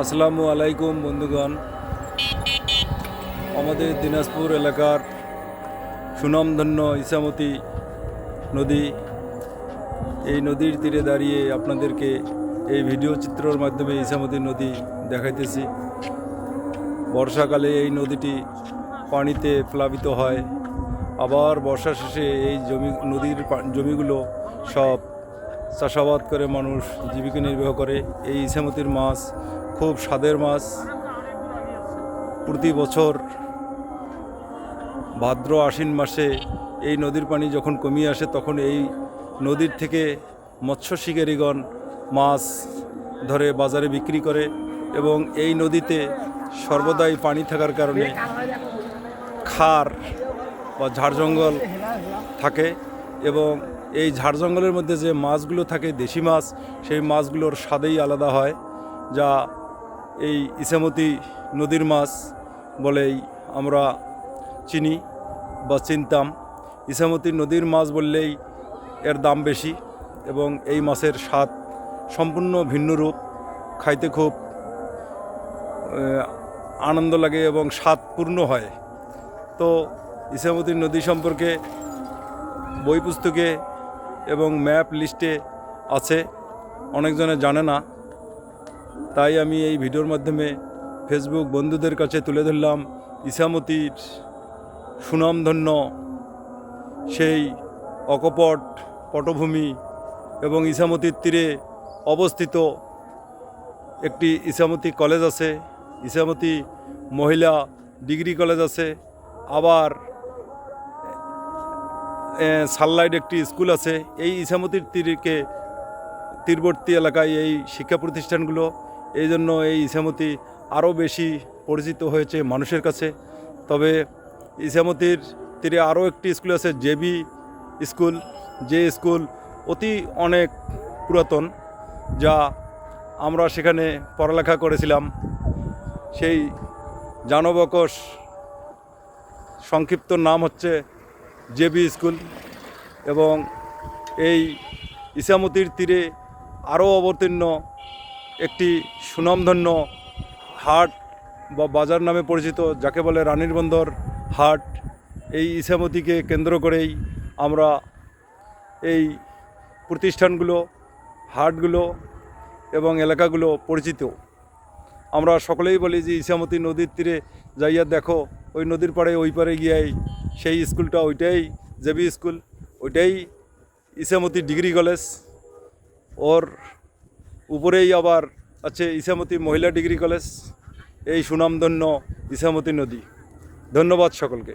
আসসালামু আলাইকুম বন্ধুগণ। আমাদের দিনাজপুর এলাকার সুনামধন্য ইসামতি নদী, এই নদীর তীরে দাঁড়িয়ে আপনাদেরকে এই ভিডিও চিত্রর মাধ্যমে ইসামতি নদী দেখাইতেছি। বর্ষাকালে এই নদীটি পানিতে প্লাবিত হয়। আবার বর্ষা শেষে এই জমি, নদীর জমিগুলো সব চাষাবাদ করে মানুষ জীবিকা নির্বাহ করে। এই ইসামতির মাছ খুব স্বাদের মাছ। প্রতি বছর ভাদ্র আশ্বিন মাসে এই নদীর পানি যখন কমিয়ে আসে, তখন এই নদীর থেকে মৎস্য শিকারীগণ মাছ ধরে বাজারে বিক্রি করে এবং এই নদীতে সর্বদাই পানি থাকার কারণে খার বা ঝাড় জঙ্গল থাকে। এবং এই ঝাড় জঙ্গলের মধ্যে যে মাছগুলো থাকে, দেশি মাছ, সেই মাছগুলোর স্বাদেই আলাদা হয়, যা এই ইসামতি নদীর মাছ বলেই আমরা চিনি বা চিনতাম। ইসামতি নদীর মাছ বললেই এর দাম বেশি এবং এই মাছের স্বাদ সম্পূর্ণ ভিন্ন রূপ। খাইতে খুব আনন্দ লাগে এবং স্বাদপূর্ণ হয়। তো ইসামতি নদী সম্পর্কে বই পুস্তকে এবং ম্যাপ লিস্টে আছে। অনেকজনে জানে না। তাই আমি এই ভিডিওর মাধ্যমে ফেসবুক বন্ধুদের কাছে তুলে ধরলাম ইসামতির সুনামধন্য সেই অকপট পটভূমি এবং ইসামতির তীরে অবস্থিত একটি ইসামতি কলেজ আছে। ইসামতি মহিলা ডিগ্রি কলেজ আছে। আবার সানলাইট একটি স্কুল আছে। এই ইসামতির তীরকে, তীরবর্তী এলাকায় এই শিক্ষা প্রতিষ্ঠানগুলো, এই জন্য এই ইসামতি আরও বেশি পরিচিত হয়েছে মানুষের কাছে। তবে ইসামতির তীরে আরও একটি স্কুল আছে, জেবি স্কুল। যে স্কুল অতি অনেক পুরাতন, যা আমরা সেখানে পড়ালেখা করেছিলাম। সেই জানবকশ সংক্ষিপ্ত নাম হচ্ছে জেবি স্কুল এবং এই ইসামতির তীরে আরও অবতীর্ণ একটি সুনামধন্য হাট বা বাজার নামে পরিচিত, যাকে বলে রানীর বন্দর হাট। এই ইসামতিকে কেন্দ্র করেই আমরা এই প্রতিষ্ঠানগুলো, হাটগুলো এবং এলাকাগুলো পরিচিত। আমরা সকলেই বলি যে ইসামতি নদীর তীরে যাইয়া দেখো, ওই নদীর পাড়ে, ওই পারে গিয়াই সেই স্কুলটা ওইটাই, জেবি স্কুল, ওইটাই ইসামতি ডিগ্রি কলেজ। ওর উপরেই আবার আছে ইসামতি মহিলা ডিগ্রি কলেজ, এই সুনামধন্য ইসামতি নদী। ধন্যবাদ সকলকে।